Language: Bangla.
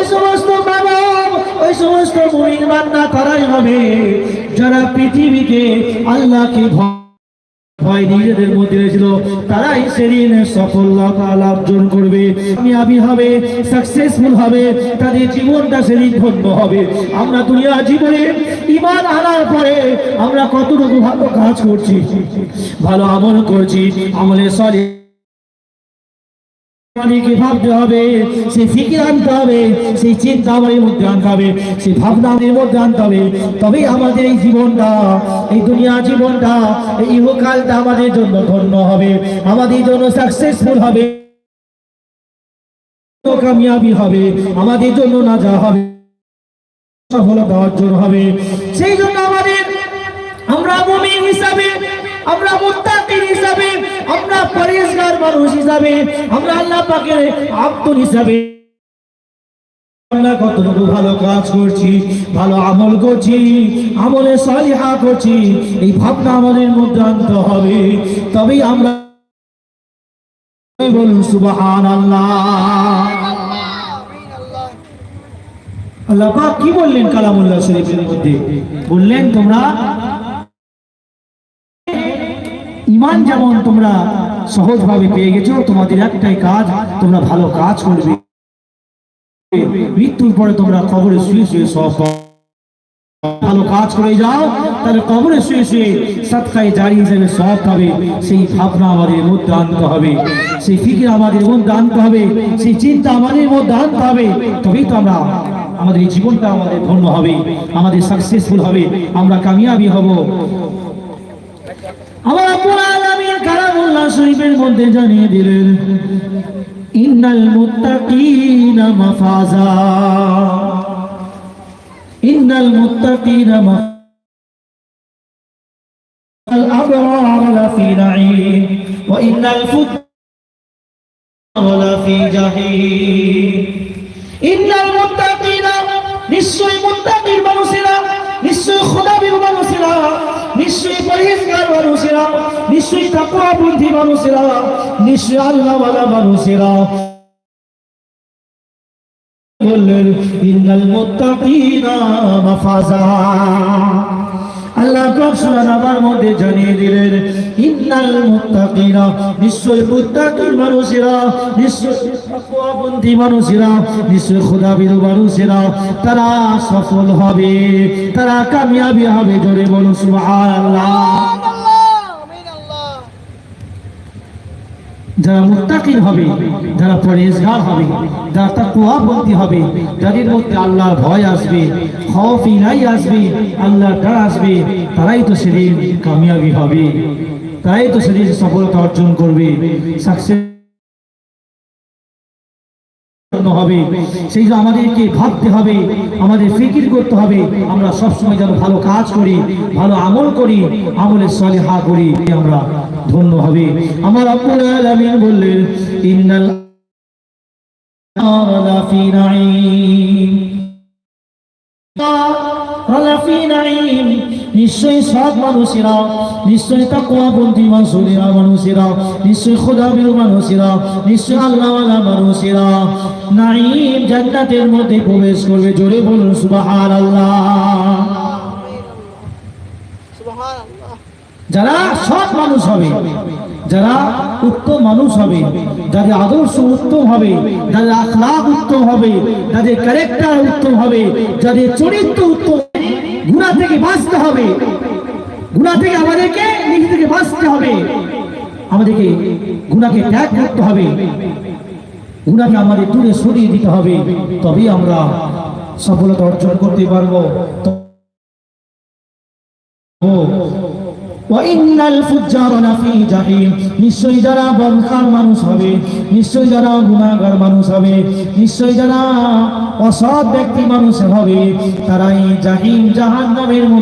ওই সমস্ত মানব, ওই সমস্ত মুমিন বান্দা তারাই হবে। যারা পৃথিবীতে আল্লাহকে সাকসেসফুল হবে তাদের জীবনটা সেদিন হবে। আমরা দুনিয়া জীবনে ইমান আনার পরে আমরা কতটুকু ভালো কাজ করছি, ভালো আমল করছি, আমলে সরি আমাদের জন্য ধন্য হবে, আমাদের জন্য সাকসেসফুল হবে, কামিয়াবি হবে, আমাদের জন্য না যা হবে, সফলতা অর্জন হবে। সেই জন্য আমাদের, আমরা মুমিন হিসাবে, আমরা মুত্তাকিন হিসাবে, আমরা পরেশগার মানুষ হিসাবে, আমরা আল্লাহ পাকের আব্দুল হিসাবে কতটুকু ভালো কাজ করছি, ভালো আমল করছি, আমলে সালিহা করছি, এই ভাবনা আমাদের মধ্যে আনতে হবে। তবেই আমরা বলুন সুবহান আল্লাহ আল্লাহ পাক কি বললেন কালামুল্লাহ শরীফের মধ্যে? বললেন, তোমরা ইমান যেমন তোমরা সহজভাবে পেয়ে গেছো, তোমাদের একটাই কাজ, তোমরা ভালো কাজ করবে। মৃত্যুর পরে তোমরা কবরে শুয়ে শুয়ে সব ভালো কাজ করে যাও, তাহলে কবরে শুয়ে শুয়ে সৎকায় জারি হিসেবে সব পাবে। সেই ভাবনা আমাদের মধ্যে আনতে হবে। সেই ফিকির আমাদের মধ্যে আনতে হবে। সেই চিন্তা আমাদের মধ্যে আনতে হবে। তবেই তো আমরা আমাদের এই জীবনটা আমাদের ধন্য হবে। আমাদের সাকসেসফুল হবে। আমরা কামিয়াবি হব। আমার আব্বুল শরীফের মধ্যে জানিয়ে দিলেন, ইন্নাল মুত্তাকিনা মাফাজা। ইন্নাল মুত্তাকিনা মাফাজা। আবরার লাফি নাঈম, ওয়া ইন্নাল ফুজ্জারা লাফি জাহিম। ইন্নাল মুত্তাকিনা নিশ্চয় মুত্তাকির মানুষ নিশ্চয়ই খোদাবির মানুষেরা, নিশ্চয়ই পরিষ্কার মানুষেরা, নিশ্চয়ই তাকওয়া বুদ্ধি মানুষেরা, নিশ্চয়ই আল্লাহওয়ালা মানুষেরা। বললেন, ইন্নাল মুত্তাকিনা মাফাজা। আল্লাহ নাবার মধ্যে জানিয়ে দিলেন, ইন্নাল মুত্তাকিনা নিশ্চয় মুত্তাকি মানুষেরা, নিশ্চয় মানুষেরা, নিশ্চয় খোদাবিদ মানুষেরা, তারা সফল হবে, তারা কামিয়াবি হবে জোরে বলুন সুবহানাল্লাহ। যারা মুত্তাকিন হবে, যারা পরেজগার হবে, যারা তাকওয়াবন্দি হবে, যাদের মধ্যে আল্লাহর ভয় আসবে খৌফ ইলাই আসবে, আল্লাহর ডর আসবে, তারাই তো সেদিন কামিয়াবি হবে। তারাই তো সেদিন সফলতা অর্জন করবে। সাকসেস হবে। সেই জন্য আমাদেরকে ভাবতে হবে, আমাদের ফিকির করতে হবে। আমরা সবসময় যেন ভালো কাজ করি, ভালো আমল করি আমলের সলিহা করি আমরা ধন্য হবে। আমার আব্বুল আলামিন বললেন, ইন্নাল নাঈম। সৎ মানুষেরা তাকওয়াবন্দি মানুষেরা মানুষেরা মানুষেরা আল্লাহওয়ালা মানুষেরা নাঈম জান্নাতের মধ্যে প্রবেশ করবে, জোরে বলুন, সুবহানাল্লাহ। যারা সৎ মানুষ হবে, যারা উত্তম মানুষ হবে, যাদের আদর্শ উত্তম হবে, যাদের আখলাক উত্তম হবে, যাদের ক্যারেক্টার উত্তম হবে, যাদের চরিত্র উত্তম গুণা থেকে বাঁচতে হবে। গুণা থেকে আমাদেরকে নিজে থেকে বাঁচতে হবে। আমাদেরকে গুণাকে ত্যাগ করতে হবে। গুণাকে আমাদের দূরে সরিয়ে দিতে হবে। তবেই আমরা সফলতা অর্জন করতে পারব। জাহান যারা বলকার মানুষ হবে, নিশ্চয়ই যারা মানুষ হবে, নিশ্চয়ই যারা অসৎ ব্যক্তি মানুষ হবে, তারাই জাহিম জাহান্নামের মধ্যে